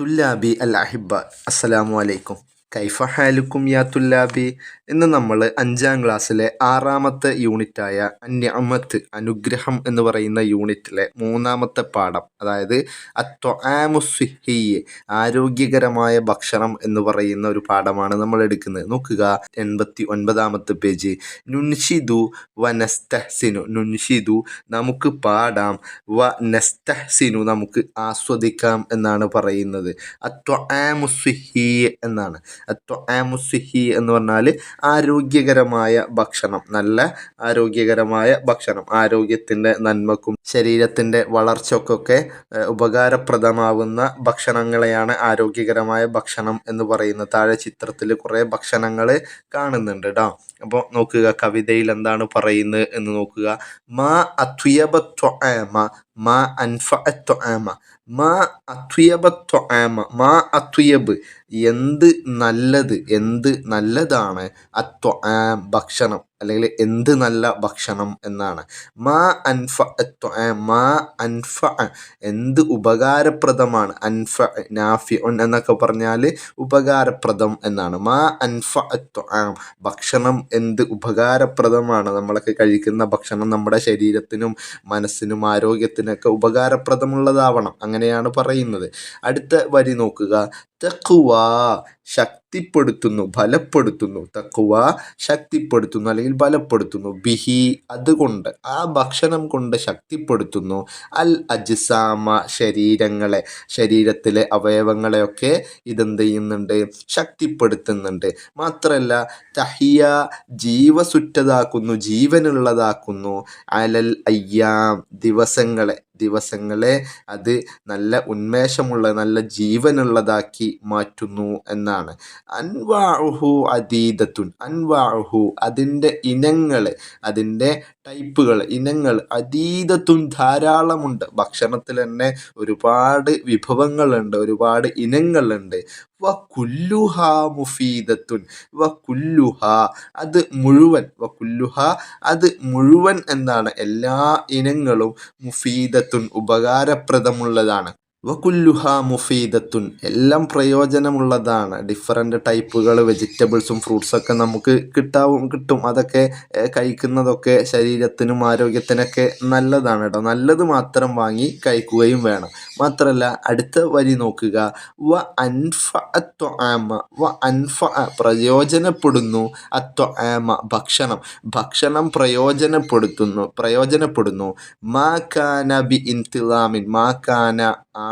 തുല്ലാബി അൽ അഹിബ. അസ്സലാമു അലൈക്കും. കൈഫ ഹാലുക്കും യാ തുല്ലാബി ഇന്ന് നമ്മൾ അഞ്ചാം ക്ലാസ്സിലെ ആറാമത്തെ യൂണിറ്റായ അന്യമത്ത് അനുഗ്രഹം എന്ന് പറയുന്ന യൂണിറ്റിലെ മൂന്നാമത്തെ പാഠം. അതായത് അത്വആമുസിഹി ആരോഗ്യകരമായ ഭക്ഷണം എന്ന് പറയുന്ന ഒരു പാഠമാണ് നമ്മൾ എടുക്കുന്നത്. നോക്കുക എൺപത്തി ഒൻപതാമത്തെ പേജ്. നുൻഷിദു വ നസ്തഹ്സിനു. നുൻഷിദു നമുക്ക് പാടാം. വ നസ്തഹ്സിനു നമുക്ക് ആസ്വദിക്കാം എന്നാണ് പറയുന്നത്. അത്വആമുസിഹി എന്നാണ്. അത്വആമുസിഹി എന്ന് പറഞ്ഞാൽ ആരോഗ്യകരമായ ഭക്ഷണം നല്ല ആരോഗ്യകരമായ ഭക്ഷണം. ആരോഗ്യത്തിന്റെ നന്മക്കും ശരീരത്തിന്റെ വളർച്ചക്കൊക്കെ ഉപകാരപ്രദമാവുന്ന ഭക്ഷണങ്ങളെയാണ് ആരോഗ്യകരമായ ഭക്ഷണം എന്ന് പറയുന്നത്. താഴെ ചിത്രത്തിൽ കുറേ ഭക്ഷണങ്ങൾ കാണുന്നുണ്ട് കേട്ടോ അപ്പോൾ നോക്കുക കവിതയിൽ എന്താണ് പറയുന്നത് എന്ന് നോക്കുക. മാ അത്വയബ ത്വആമ മാ അൻഫഅത്തു ആമ മാ അത്വയബത്തു ആമ മാ അത്വയബ്. എന്ത് നല്ലത് എന്ത് നല്ലതാണ് അത്വആം ഭക്ഷണം. അല്ലെങ്കിൽ എന്ത് നല്ല ഭക്ഷണം എന്നാണ്. മാ അൻഫ മാ അൻഫ എന്ത് ഉപകാരപ്രദമാണ്? അൻഫ നാഫി എന്നൊക്കെ പറഞ്ഞാൽ ഉപകാരപ്രദം എന്നാണ്. മാ അൻഫ ഭക്ഷണം എന്ത് ഉപകാരപ്രദമാണ്? നമ്മളൊക്കെ കഴിക്കുന്ന ഭക്ഷണം നമ്മുടെ ശരീരത്തിനും മനസ്സിനും ആരോഗ്യത്തിനൊക്കെ ഉപകാരപ്രദമുള്ളതാവണം. അങ്ങനെയാണ് പറയുന്നത്. അടുത്ത വരി നോക്കുക. തക്കുവ ശക്തിപ്പെടുത്തുന്നു ഫലപ്പെടുത്തുന്നു തക്കുവ ശക്തിപ്പെടുത്തുന്നു അല്ലെങ്കിൽ ബലപ്പെടുത്തുന്നു. ബിഹി അതുകൊണ്ട് ആ ഭക്ഷണം കൊണ്ട് ശക്തിപ്പെടുത്തുന്നു. അൽ അജിസാമ ശരീരങ്ങളെ ശരീരത്തിലെ അവയവങ്ങളെയൊക്കെ ഇതെന്ത് ചെയ്യുന്നുണ്ട്? ശക്തിപ്പെടുത്തുന്നുണ്ട്. മാത്രമല്ല തഹിയ ജീവസുറ്റതാക്കുന്നു ജീവനുള്ളതാക്കുന്നു. അലൽ അയ്യാം ദിവസങ്ങളെ ദിവസങ്ങളെ അത് നല്ല ഉന്മേഷമുള്ള നല്ല ജീവനുള്ളതാക്കി മാറ്റുന്നു എന്നാണ്. അൻവാഹു അതീതത്തുൻ അൻവാഹു അതിന്റെ ഇനങ്ങൾ അതിന്റെ ടൈപ്പുകൾ ഇനങ്ങൾ അതീതത്വം ധാരാളമുണ്ട്. ഭക്ഷണത്തിൽ തന്നെ ഒരുപാട് വിഭവങ്ങളുണ്ട് ഒരുപാട് ഇനങ്ങളുണ്ട്. വ കുല്ലുഹ മുഫീദത്തുൻ വ കുല്ലുഹ അത് മുഴുവൻ വ കുല്ലുഹ അത് മുഴുവൻ എന്നാണ് എല്ലാ ഇനങ്ങളും മുഫീദത്തുൻ ഉപകാരപ്രദമുള്ളതാണ്. വകുല്ലുഹ മുഫീദത്തുൻ. എല്ലാം പ്രയോജനമുള്ളതാണ്. ഡിഫറെന്റ് ടൈപ്പുകൾ വെജിറ്റബിൾസും ഫ്രൂട്ട്സൊക്കെ നമുക്ക് കിട്ടാവും കിട്ടും. അതൊക്കെ കഴിക്കുന്നതൊക്കെ ശരീരത്തിനും ആരോഗ്യത്തിനൊക്കെ നല്ലതാണ് കേട്ടോ നല്ലത് മാത്രം വാങ്ങി കഴിക്കുകയും വേണം. മാത്രമല്ല അടുത്ത വരി നോക്കുക. വ അൻഫ ആമ വ അൻഫ പ്രയോജനപ്പെടുന്നു. അത്വ ആമ ഭക്ഷണം. ഭക്ഷണം പ്രയോജനപ്പെടുത്തുന്നു പ്രയോജനപ്പെടുന്നു. മാ കാന ബി ഇൻതിലാമിൻ. മാ കാന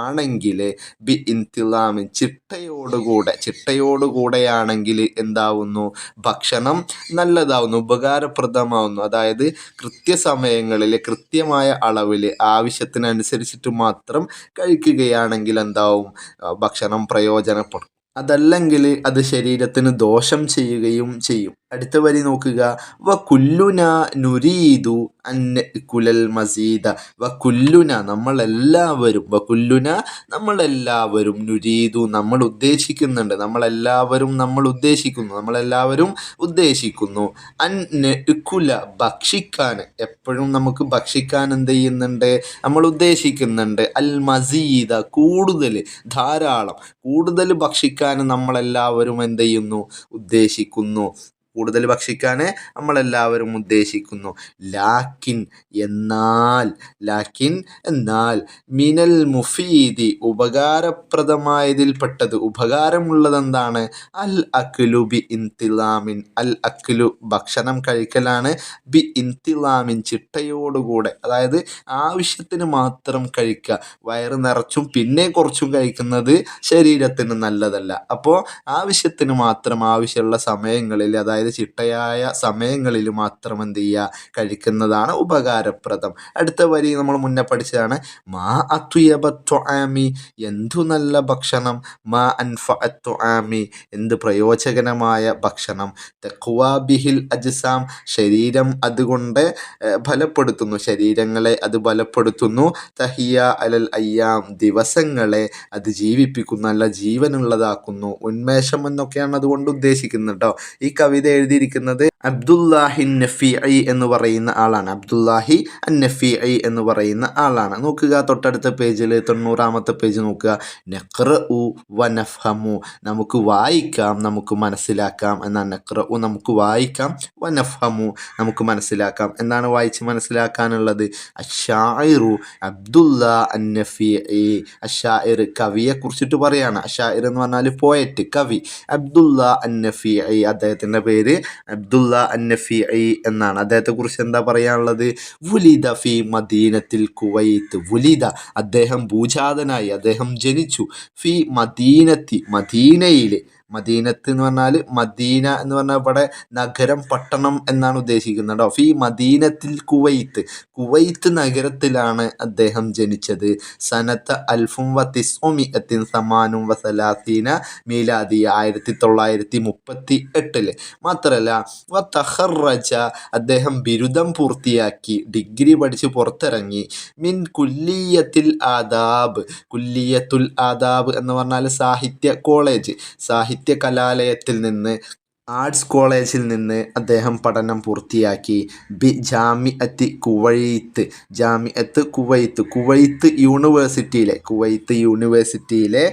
ആണെങ്കിൽ ബി ഇന്തിലാമിൻ ചിട്ടയോടുകൂടെ ചിട്ടയോടുകൂടെയാണെങ്കിൽ എന്താവുന്നു? ഭക്ഷണം നല്ലതാവുന്നു ഉപകാരപ്രദമാവുന്നു. അതായത് കൃത്യസമയങ്ങളിൽ കൃത്യമായ അളവിൽ ആവശ്യത്തിനനുസരിച്ചിട്ട് മാത്രം കഴിക്കുകയാണെങ്കിൽ എന്താവും? ഭക്ഷണം പ്രയോജനപ്പെടും. അതല്ലെങ്കിൽ അത് ശരീരത്തിന് ദോഷം ചെയ്യുകയും ചെയ്യും. അടുത്ത വരി നോക്കുക. വ കുല്ലുന അൻ കുലൽ മസീദ. വ കുല്ലുന നമ്മളെല്ലാവരും വ കുല്ലുന നമ്മളെല്ലാവരും നുരീദു നമ്മൾ ഉദ്ദേശിക്കുന്നുണ്ട്. നമ്മളെല്ലാവരും നമ്മൾ ഉദ്ദേശിക്കുന്നു. നമ്മളെല്ലാവരും ഉദ്ദേശിക്കുന്നു. അൻ കുല ഭക്ഷിക്കാൻ. എപ്പോഴും നമുക്ക് ഭക്ഷിക്കാൻ എന്ത് ചെയ്യുന്നുണ്ട്? നമ്മൾ ഉദ്ദേശിക്കുന്നുണ്ട്. അൽ മസീദ കൂടുതൽ ധാരാളം കൂടുതൽ ഭക്ഷിക്കാൻ നമ്മളെല്ലാവരും എന്ത് ചെയ്യുന്നു? ഉദ്ദേശിക്കുന്നു. കൂടുതൽ ഭക്ഷിക്കാൻ നമ്മളെല്ലാവരും ഉദ്ദേശിക്കുന്നു. ലാക്കിൻ എന്നാൽ ലാക്കിൻ എന്നാൽ മിനൽ മുഫീദി ഉപകാരപ്രദമായതിൽപ്പെട്ടത് ഉപകാരമുള്ളതെന്താണ്? അൽ അക്ലു ബി ഇൻതിലാമിൻ. അൽ അക്ലു ഭക്ഷണം കഴിക്കലാണ്. ബി ഇൻതിലാമിൻ ചിട്ടയോടുകൂടെ അതായത് ആവശ്യത്തിന് മാത്രം കഴിക്കുക. വയറ് നിറച്ചും പിന്നെ കുറച്ചും കഴിക്കുന്നത് ശരീരത്തിന് നല്ലതല്ല. അപ്പോൾ ആവശ്യത്തിന് മാത്രം ആവശ്യമുള്ള സമയങ്ങളിൽ അതായത് ചിട്ടയായ സമയങ്ങളിൽ മാത്രം എന്ത് ചെയ്യുക? കഴിക്കുന്നതാണ് ഉപകാരപ്രദം. അടുത്ത വരി നമ്മൾ മുന്നേ പഠിച്ചതാണ്. മാ അത്വയബത്വആമി എന്തു നല്ല ഭക്ഷണം? മാ അൻഫ ആമി എന്ത് പ്രയോജനമായ ഭക്ഷണം? തെക്കുവാബിഹിൽ അജ്സാം ശരീരം അതുകൊണ്ട് ഫലപ്പെടുത്തുന്നു. ശരീരങ്ങളെ അത് ബലപ്പെടുത്തുന്നു തഹിയ അലൽ അയ്യാം ദിവസങ്ങളെ അത് ജീവിപ്പിക്കുന്നു. നല്ല ജീവനുള്ളതാക്കുന്നു. ഉന്മേഷം എന്നൊക്കെയാണ് അതുകൊണ്ട് ഉദ്ദേശിക്കുന്നത് കേട്ടോ ഈ കവിത എഴുതിയിരിക്കുന്നത്. അബ്ദുല്ലാഹി നഫീഇ എന്ന് പറയുന്ന ആളാണ്. അബ്ദുല്ലാഹി അൻ നഫീഇ എന്ന് പറയുന്ന ആളാണ്. നോക്കുക തൊട്ടടുത്ത പേജിൽ തൊണ്ണൂറാമത്തെ പേജ് നോക്കുക. നഖ്റ ഉ വ നഫ്ഹമു. നമുക്ക് വായിക്കാം നമുക്ക് മനസ്സിലാക്കാം എന്നാണ് നഖ്റ ഉ നമുക്ക് വായിക്കാം വ നഫ്ഹമു. നമുക്ക് മനസ്സിലാക്കാം. എന്താണ് വായിച്ച് മനസ്സിലാക്കാനുള്ളത്? അഷായിറു അബ്ദുല്ല അൻ നഫീഇ അഷായിർ കവിയെ കുറിച്ചിട്ട് പറയാണ്. അഷായിർ എന്ന് പറഞ്ഞാൽ പോയറ്റ് കവി. അബ്ദുല്ല അൻ നഫീഇ അദ്ദേഹത്തിന്റെ പേര് അബ്ദുല്ല അന്നഫിഇ എന്നാണ്. അദ്ദേഹത്തെക്കുറിച്ച് എന്താ പറയാനുള്ളത്? വുലിദ ഫി മദീനത്തിൽ കുവൈത്ത്. വുലിദ. അദ്ദേഹം ഭൂജാതനായി. അദ്ദേഹം ജനിച്ചു. ഫി മദീനത്തി. മദീനയിൽ മദീനത്ത് എന്ന് പറഞ്ഞാൽ മദീന എന്ന് പറഞ്ഞാൽ ഇവിടെ നഗരം പട്ടണം എന്നാണ് ഉദ്ദേശിക്കുന്നത് കേട്ടോ. ഈ മദീനത്തിൽ കുവൈത്ത് കുവൈത്ത് നഗരത്തിലാണ് അദ്ദേഹം ജനിച്ചത്. സനത്ത് അൽഫും വ അത്തിൻ സമാനും വസലാസീന സലാസീന മീലാദി ആയിരത്തി തൊള്ളായിരത്തി മുപ്പത്തി എട്ടിൽ മാത്രമല്ല വ അദ്ദേഹം ബിരുദം പൂർത്തിയാക്കി ഡിഗ്രി പഠിച്ച് പുറത്തിറങ്ങി. മിൻ കുല്ലിയത്തിൽ ആദാബ് കുല്ലിയത്തുൽ ആദാബ് എന്ന് പറഞ്ഞാൽ സാഹിത്യ കോളേജ്. സാഹിത്യ കലാലയത്തിൽ നിന്ന് ആർട്സ് കോളേജിൽ നിന്ന് അദ്ദേഹം പഠനം പൂർത്തിയാക്കി. ബി ജാമി അത്തി കുവൈത്ത്. ജാമിഅത്ത് കുവൈത്ത്. കുവൈത്ത് യൂണിവേഴ്സിറ്റിയിലെ കുവൈത്ത് യൂണിവേഴ്സിറ്റിയിലെ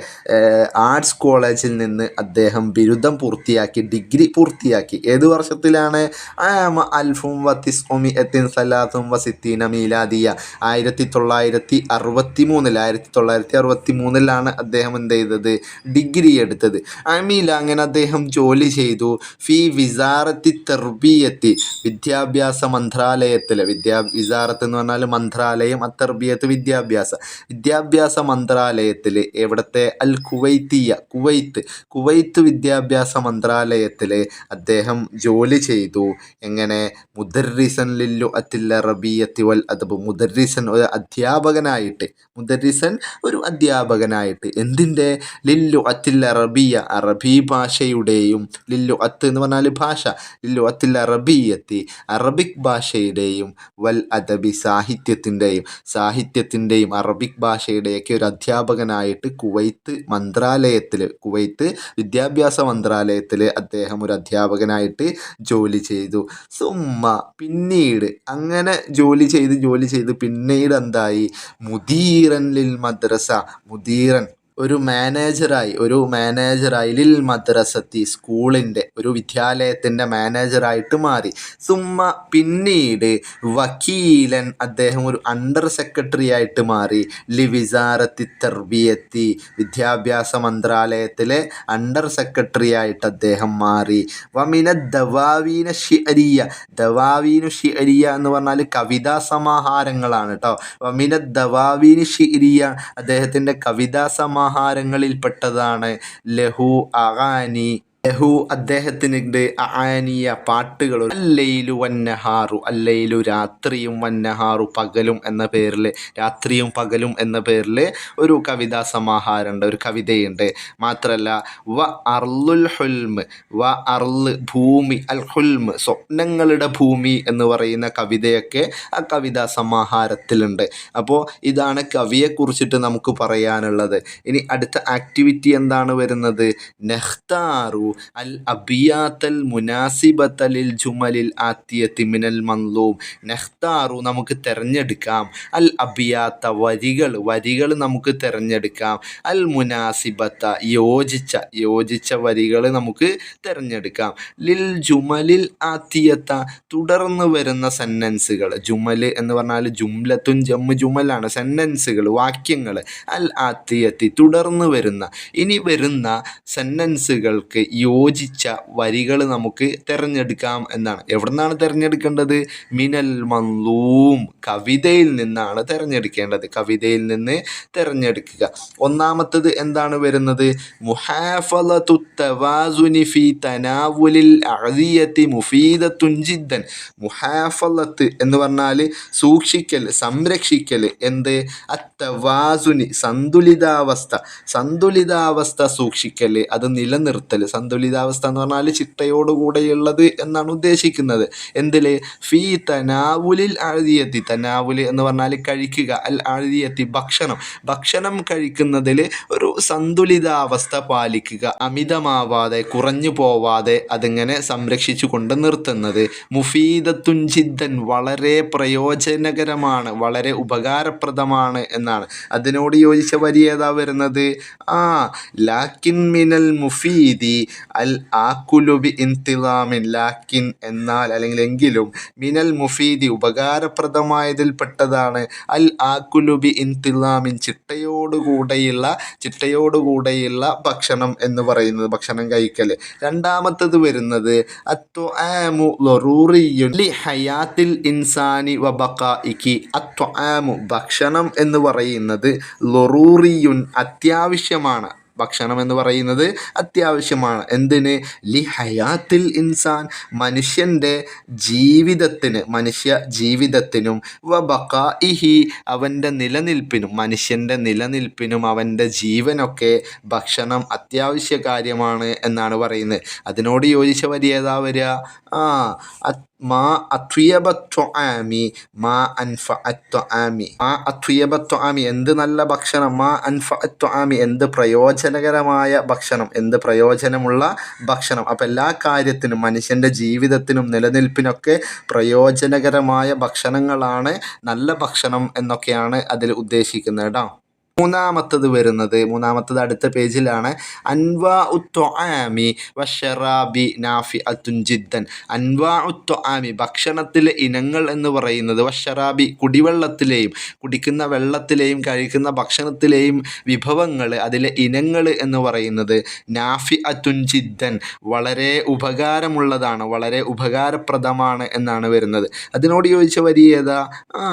ആർട്സ് കോളേജിൽ നിന്ന് അദ്ദേഹം ബിരുദം പൂർത്തിയാക്കി ഡിഗ്രി പൂർത്തിയാക്കി. ഏത് വർഷത്തിലാണ്? അൽഫും അൽഫും വത്തിസ്ഒമി എത്തിൻ സലാത്തും വസിത്തീന മീലാദിയ. ആയിരത്തി തൊള്ളായിരത്തി അറുപത്തി മൂന്നിൽ ആയിരത്തി തൊള്ളായിരത്തി അറുപത്തി മൂന്നിലാണ് അദ്ദേഹം എന്ത് ചെയ്തത്? ഡിഗ്രി എടുത്തത്. അമീല അങ്ങനെ അദ്ദേഹം ജോലി ചെയ്തു. ഫി വിസാറത്തി തെർബിയത്തി വിദ്യാഭ്യാസ മന്ത്രാലയത്തിൽ വിദ്യാ വിസാറത്ത് എന്ന് പറഞ്ഞാൽ മന്ത്രാലയം അത്തർബിയത്ത് വിദ്യാഭ്യാസ. വിദ്യാഭ്യാസ മന്ത്രാലയത്തിൽ എവിടത്തെ? അൽ കുവൈത്തിയ കുവൈത്ത്. കുവൈത്ത് വിദ്യാഭ്യാസ മന്ത്രാലയത്തിൽ അദ്ദേഹം ജോലി ചെയ്തു. എങ്ങനെ? മുദർറിസൻ ലില്ലു അത്തില്ല റബിയത്തി വൽ അദബ്. മുദർറിസൻ ഒരു അധ്യാപകനായിട്ട്. മുദർറിസൻ ഒരു അധ്യാപകനായിട്ട്. എന്തിന്റെ? ലില്ലു അത്തില്ല റബിയ അറബി ഭാഷയുടെയും ലില്ലു അത്ത് എന്ന് പറഞ്ഞാൽ ഭാഷ. ലില്ലു അത്തിൽ അറബിയത്തി അറബിക് ഭാഷയുടെയും വൽ അദബി സാഹിത്യത്തിന്റെയും സാഹിത്യത്തിന്റെയും അറബിക് ഭാഷയുടെയൊക്കെ ഒരു അധ്യാപകനായിട്ട് കുവൈത്ത് മന്ത്രാലയത്തിൽ കുവൈത്ത് വിദ്യാഭ്യാസ മന്ത്രാലയത്തിൽ അദ്ദേഹം ഒരു അധ്യാപകനായിട്ട് ജോലി ചെയ്തു. സുമ്മ പിന്നീട് അങ്ങനെ ജോലി ചെയ്ത് ജോലി ചെയ്ത് പിന്നീട് എന്തായി? മുദീറൻ ലിൽ മദ്രസ. മുദീറൻ ഒരു മാനേജറായി ഒരു മാനേജറായി ലിൽ മദ്രസത്തി സ്കൂളിന്റെ ഒരു വിദ്യാലയത്തിന്റെ മാനേജറായിട്ട് മാറി. സുമ്മ പിന്നീട് വക്കീലൻ അദ്ദേഹം ഒരു അണ്ടർ സെക്രട്ടറി ആയിട്ട് മാറി. ലി വിസാറത്തി തെർബിയത്തി വിദ്യാഭ്യാസ മന്ത്രാലയത്തിലെ അണ്ടർ സെക്രട്ടറി ആയിട്ട് അദ്ദേഹം മാറി. വമിന ദവാവീന ഷിഅരിയ ദവാവീനു ഷിഅരിയ എന്ന് പറഞ്ഞാൽ കവിതാ സമാഹാരങ്ങളാണ് കേട്ടോ വമിന ദവാവീന് ഷിഅരിയ അദ്ദേഹത്തിന്റെ കവിതാ സമാഹാരങ്ങളിൽപ്പെട്ടതാണ് ലഹു അഗാനി ലഹു അദ്ദേഹത്തിനിടെ ആനിയ പാട്ടുകൾ അല്ലയിലു വന്നഹാറു അല്ലയിലു രാത്രിയും വന്നഹാറു പകലും എന്ന പേരിൽ രാത്രിയും പകലും എന്ന പേരിൽ ഒരു കവിതാ സമാഹാരമുണ്ട് ഒരു കവിതയുണ്ട്. മാത്രമല്ല വ അർലുൽ ഹുൽമ് വ അർൽ ഭൂമി അൽ ഹുൽമ് സ്വപ്നങ്ങളുടെ ഭൂമി എന്ന് പറയുന്ന കവിതയൊക്കെ ആ കവിതാ സമാഹാരത്തിലുണ്ട്. അപ്പോൾ ഇതാണ് കവിയെക്കുറിച്ചിട്ട് നമുക്ക് പറയാനുള്ളത്. ഇനി അടുത്ത ആക്ടിവിറ്റി എന്താണ് വരുന്നത്? നെഹ്താറു അൽ അബിയാത്തൽ മുനാസിബത്തലിൽ ജുമലിൽ ആത്തിയത്തി മിനൽ മൻലൂം നെഹ്താറു നമുക്ക് തിരഞ്ഞെടുക്കാം. അൽ അബിയാത്ത വരികൾ വരികൾ നമുക്ക് തിരഞ്ഞെടുക്കാം. അൽ മുനാസിബത്ത യോജിച്ച യോജിച്ച വരികൾ നമുക്ക് തിരഞ്ഞെടുക്കാം. ലിൽ ജുമലിൽ ആത്തിയത്ത തുടർന്ന് വരുന്ന സെന്റൻസുകൾ. ജുമൽ എന്ന് പറഞ്ഞാൽ ജുംലത്തുൻ ജമ്മ് ജുമലാണ് സെന്റൻസുകൾ വാക്യങ്ങൾ അൽ ആത്തിയത്തി തുടർന്ന് വരുന്ന ഇനി വരുന്ന സെന്നൻസുകൾക്ക് യോജിച്ച വരികൾ നമുക്ക് തിരഞ്ഞെടുക്കാം എന്നാണ്. എവിടെ നിന്നാണ് തിരഞ്ഞെടുക്കേണ്ടത്? മിനൽ മന്ദൂം കവിതയിൽ നിന്നാണ് തിരഞ്ഞെടുക്കേണ്ടത്. കവിതയിൽ നിന്ന് തിരഞ്ഞെടുക്കുക. ഒന്നാമത്തത് എന്താണ് വരുന്നത്? ഫി മുഹാഫലത്ത് എന്ന് പറഞ്ഞാൽ സൂക്ഷിക്കൽ സംരക്ഷിക്കൽ എന്ത്? അത്തവാസുനി സന്തുലിതാവസ്ഥ. സന്തുലിതാവസ്ഥ സൂക്ഷിക്കൽ അത് നിലനിർത്തൽ സന്തുലിത സന്തുലിതാവസ്ഥ എന്ന് പറഞ്ഞാൽ ചിട്ടയോടുകൂടെയുള്ളത് എന്നാണ് ഉദ്ദേശിക്കുന്നത്. എന്തിൽ ഫീ തനാവുലിൽ ആഴ്തിയെത്തി. തനാവുൽ എന്ന് പറഞ്ഞാൽ കഴിക്കുക. അൽ ആഴ്തിയെത്തി ഭക്ഷണം. ഭക്ഷണം കഴിക്കുന്നതിൽ ഒരു സന്തുലിതാവസ്ഥ പാലിക്കുക. അമിതമാവാതെ കുറഞ്ഞു പോവാതെ അതിങ്ങനെ സംരക്ഷിച്ചു കൊണ്ട് നിർത്തുന്നത്. മുഫീദത്തുൻ ജിദ്ദൻ വളരെ പ്രയോജനകരമാണ് വളരെ ഉപകാരപ്രദമാണ് എന്നാണ്. അതിനോട് യോജിച്ച വരി ഏതാ വരുന്നത്? ആ ലാക്കിൻ മിനൽ മുഫീദി അൽ ആക്കുലുബി ഇൻതിലാമിൻ ലാക്കിൻ എന്നാൽ അല്ലെങ്കിൽ എങ്കിലും മിനൽ മുഫീദി ഉപകാരപ്രദമായതിൽപ്പെട്ടതാണ്. അൽ ആക്കുലുബി ഇൻതിലാമിൻ ചിട്ടയോടുകൂടെയുള്ള ചിട്ടയോടുകൂടെയുള്ള ഭക്ഷണം എന്ന് പറയുന്നത് ഭക്ഷണം കഴിക്കൽ രണ്ടാമത്തത് വരുന്നത് ലി ഹയാത്തിൽ ഇൻസാനി വ ബഖായിക്കി അത്വആമു ഭക്ഷണം എന്ന് പറയുന്നത് ലൊറൂറിയുൻ അത്യാവശ്യമാണ്. ഭക്ഷണം എന്ന് പറയുന്നത് അത്യാവശ്യമാണ്. എന്തിന്? ലി ഹയാത്തിൽ ഇൻസാൻ മനുഷ്യന്റെ ജീവിതത്തിന് മനുഷ്യ ജീവിതത്തിനും വ ബക്കാഇഹി അവന്റെ നിലനിൽപ്പിനും മനുഷ്യന്റെ നിലനിൽപ്പിനും അവന്റെ ജീവനൊക്കെ ഭക്ഷണം അത്യാവശ്യ കാര്യമാണ് എന്നാണ് പറയുന്നത്. അതിനോട് യോജിച്ച ഏതാ വരിക? ആ മാ അത്വയബത്വആമി മാ അൻഫഅത്വആമി. മാ അത്വയബത്വആമി എന്ത് നല്ല ഭക്ഷണം? മാ അൻഫഅത്വആമി എന്ത് പ്രയോജനകരമായ ഭക്ഷണം? എന്ത് പ്രയോജനമുള്ള ഭക്ഷണം? അപ്പം എല്ലാ കാര്യത്തിനും മനുഷ്യന്റെ ജീവിതത്തിനും നിലനിൽപ്പിനൊക്കെ പ്രയോജനകരമായ ഭക്ഷണങ്ങളാണ് നല്ല ഭക്ഷണം എന്നൊക്കെയാണ് അതിൽ ഉദ്ദേശിക്കുന്നത് കേട്ടോ. മൂന്നാമത്തത് വരുന്നത് മൂന്നാമത്തത് അടുത്ത പേജിലാണ്. അൻവാ ഉത്തൊആമി വഷറാബി നാഫി അത്തുൻ ജിദ്ദൻ. അൻവാ ഉത്തൊആമി ഭക്ഷണത്തിലെ ഇനങ്ങൾ എന്ന് പറയുന്നത് വഷറാബി കുടിവെള്ളത്തിലെയും കുടിക്കുന്ന വെള്ളത്തിലെയും കഴിക്കുന്ന ഭക്ഷണത്തിലെയും വിഭവങ്ങൾ അതിലെ ഇനങ്ങൾ എന്ന് പറയുന്നത് നാഫി അത്തുൻ ജിദ്ദൻ. വളരെ ഉപകാരമുള്ളതാണ് വളരെ ഉപകാരപ്രദമാണ് എന്നാണ് വരുന്നത്. അതിനോട് ചോദിച്ച വരി ഏതാ? ആ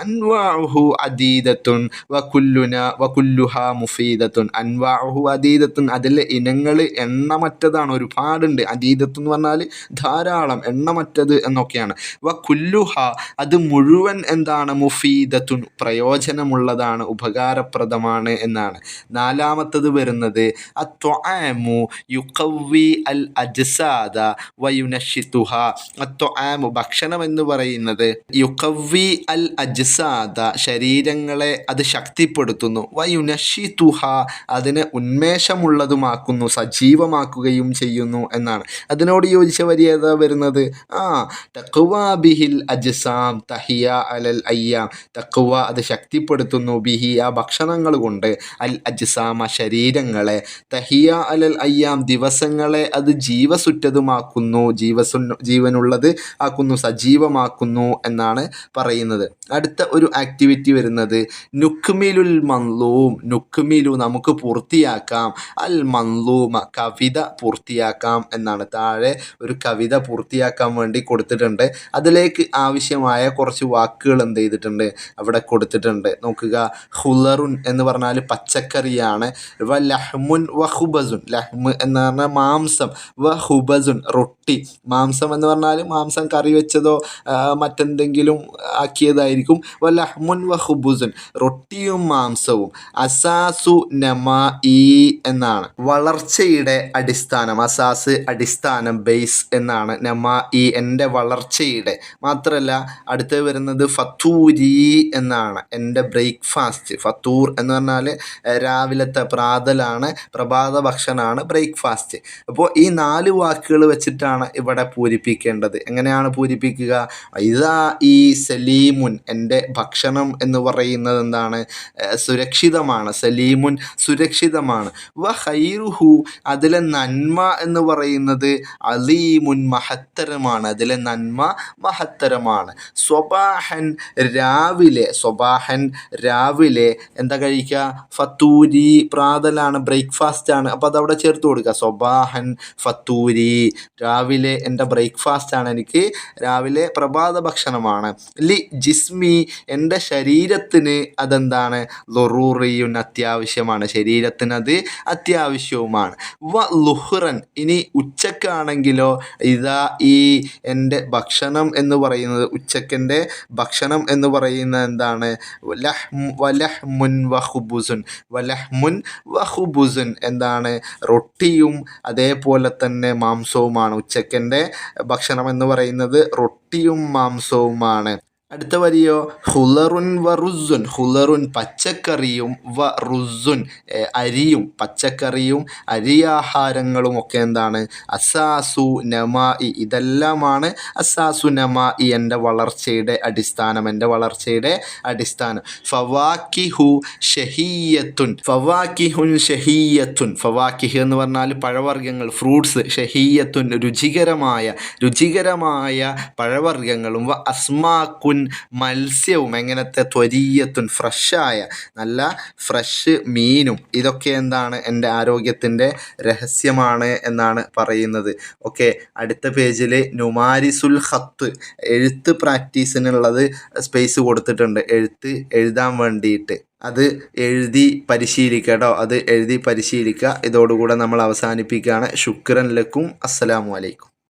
അൻവാഹു അദീദത്തുൻ വകുല്ലുന വകുല്ലുഹ മുഫീദത്തുൻ അൻവാഹു അതീതത്തുൻ അതിലെ ഇനങ്ങൾ എണ്ണമറ്റതാണ് ഒരുപാടുണ്ട്. അതീതത്ത് എന്ന് പറഞ്ഞാൽ ധാരാളം എണ്ണമറ്റത് എന്നൊക്കെയാണ്. വകുല്ലുഹ അത് മുഴുവൻ എന്താണ്? മുഫീദത്തുൻ പ്രയോജനമുള്ളതാണ് ഉപകാരപ്രദമാണ് എന്നാണ്. നാലാമത്തത് വരുന്നത് അത്വാമു യുക്കവി അൽ അജ്സാദ വയുനഷിത്തുഹ അത്വാമു ഭക്ഷണം എന്ന് പറയുന്നത് യുക്കവി അൽ അജ്സാദ ശരീരങ്ങളെ അത് ശക്തിപ്പെടുത്തുന്നു. വയുനഷിത്തുഹ അതിനെ ഉന്മേഷമുള്ളതുമാക്കുന്നു സജീവമാക്കുകയും ചെയ്യുന്നു എന്നാണ്. അതിനോട് യോജിച്ച വരി ഏതാ വരുന്നത്? ആ തക്കുവ ബിഹിൽ അജ്സാം തഹിയ അലൽ അയ്യാം. തക്കുവ അത് ശക്തിപ്പെടുത്തുന്നു ബിഹി ആ ഭക്ഷണങ്ങൾ കൊണ്ട്. അൽ അജ്സാമ ശരീരങ്ങളെ. തഹിയ അലൽ അയ്യാം ദിവസങ്ങളെ അത് ജീവസുറ്റതുമാക്കുന്നു ജീവസു ജീവനുള്ളത് ആക്കുന്നു സജീവമാക്കുന്നു എന്നാണ് പറയുന്നത്. അടുത്ത ഒരു ആക്ടിവിറ്റി വരുന്നത്. നുക്മിലുൽ മൻലൂം നുക്കുമിലു നമുക്ക് പൂർത്തിയാക്കാം. അൽ മൻലൂമ കവിത പൂർത്തിയാക്കാം എന്നാണ്. താഴെ ഒരു കവിത പൂർത്തിയാക്കാൻ വേണ്ടി കൊടുത്തിട്ടുണ്ട്. അതിലേക്ക് ആവശ്യമായ കുറച്ച് വാക്കുകൾ എന്ത് ചെയ്തിട്ടുണ്ട്? അവിടെ കൊടുത്തിട്ടുണ്ട്. നോക്കുക. ഹുലറുൻ എന്ന് പറഞ്ഞാൽ പച്ചക്കറിയാണ്. വ ലഹ്മുൻ വ ഹുബസുൻ. ലഹ്മ് എന്ന് പറഞ്ഞാൽ മാംസം. വ ഹുബസുൻ റൊട്ടി. മാംസം എന്ന് പറഞ്ഞാൽ മാംസം കറി വെച്ചതോ മറ്റെന്തെങ്കിലും ആക്കിയതായിരിക്കും. വ ലഹ്മുൻ വ ഹുബുസുൻ. റൊട്ടിയും മാംസവും അസാസു നമാ ഈ എന്നാണ്. വളർച്ചയുടെ അടിസ്ഥാനം അസാസ് അടിസ്ഥാനം ബേസ് എന്നാണ്. നമാ ഈ എന്റെ വളർച്ചയുടെ. മാത്രമല്ല അടുത്ത് വരുന്നത് ഫത്തൂരി എന്നാണ്. എന്റെ ബ്രേക്ക്ഫാസ്റ്റ്. ഫത്തൂർ എന്ന് പറഞ്ഞാൽ രാവിലത്തെ പ്രാതലാണ് പ്രഭാത ഭക്ഷണമാണ് ബ്രേക്ക്ഫാസ്റ്റ്. അപ്പോൾ ഈ നാല് വാക്കുകൾ വെച്ചിട്ടാണ് ഇവിടെ പൂരിപ്പിക്കേണ്ടത്. എങ്ങനെയാണ് പൂരിപ്പിക്കുക? ഇതാ ഈ സലീമുൻ എന്റെ ഭക്ഷണം എന്ന് പറയുന്നത് എന്താണ്? ഏഹ്, സുരക്ഷിതമാണ് സലീമുൻ സുരക്ഷിതമാണ്. വ ഹൈറുഹു അതിലെ നന്മ എന്ന് പറയുന്നത് അലീമുൻ മഹത്തരമാണ്. അതിലെ നന്മ മഹത്തരമാണ്. സ്വബാഹൻ രാവിലെ സ്വബാഹൻ രാവിലെ എന്താ കഴിക്കുക? ഫത്തൂരി പ്രാതലാണ് ബ്രേക്ക്ഫാസ്റ്റ് ആണ് അപ്പോൾ അതവിടെ ചേർത്ത് കൊടുക്കുക. സ്വബാഹൻ ഫത്തൂരി രാവിലെ എന്റെ ബ്രേക്ക്ഫാസ്റ്റ് ആണ് എനിക്ക്. രാവിലെ പ്രഭാത ഭക്ഷണമാണ്. ലി ജിസ്മി എന്റെ ശരീരത്തിന് അതെന്താണ്? ലൊറൂറിയുൻ അത്യാവശ്യമാണ്. അത് അത്യാവശ്യവുമാണ്. വ ലുഹ്റൻ ഇനി ഉച്ചക്കാണെങ്കിലോ ഇതാ ഈ എന്റെ ഭക്ഷണം എന്ന് പറയുന്നത് ഉച്ചക്കെന്റെ ഭക്ഷണം എന്ന് പറയുന്നത് എന്താണ്? ലഹ് വലഹ്മുൻ വഹുബുസുൻ വലഹ്മുൻ വഹുബുസുൻ എന്താണ്? റൊട്ടിയും അതേപോലെ തന്നെ മാംസവുമാണ്. ഉച്ചക്കന്റെ ഭക്ഷണം എന്ന് പറയുന്നത് റൊട്ടിയും മാംസവുമാണ്. അടുത്ത വരിയോ? ഹുലറുൻ വ റുസുൻ. ഹുലറുൻ പച്ചക്കറിയും വ റുസുൻ. അരിയും പച്ചക്കറിയും അരിയാഹാരങ്ങളും ഒക്കെ എന്താണ്? അസാസു നമായി ഇതെല്ലാമാണ് അസാസു നമായി എന്റെ വളർച്ചയുടെ അടിസ്ഥാനം എന്റെ വളർച്ചയുടെ അടിസ്ഥാനം. ഫവാക്കിഹു ഷഹീയത്തുൻ. ഫവാക്കിഹുൻ ഷഹീയത്തുൻ. ഫവാക്കിഹ് എന്ന് പറഞ്ഞാൽ പഴവർഗങ്ങൾ ഫ്രൂട്ട്സ്. ഷഹീയത്തുൻ രുചികരമായ രുചികരമായ പഴവർഗങ്ങളും. വ അസ്മാക്കുൻ മത്സ്യവും എങ്ങനത്തെ ത്വരീയത്തുൻ ഫ്രഷായ നല്ല ഫ്രഷ് മീനും ഇതൊക്കെ എന്താണ് എന്റെ ആരോഗ്യത്തിന്റെ രഹസ്യമാണ് എന്നാണ് പറയുന്നത്. ഓക്കെ അടുത്ത പേജിൽ നുമാരിസുൽ ഹത്ത് എഴുത്ത് പ്രാക്ടീസിനുള്ളത് സ്പേസ് കൊടുത്തിട്ടുണ്ട്. എഴുത്ത് എഴുതാൻ വേണ്ടിയിട്ട്. അത് എഴുതി പരിശീലിക്കുക കേട്ടോ അത് എഴുതി പരിശീലിക്കുക. ഇതോടുകൂടെ നമ്മൾ അവസാനിപ്പിക്കുകയാണ്. ശുക്രൻ ലക്കും. അസ്സലാമു അലൈക്കും.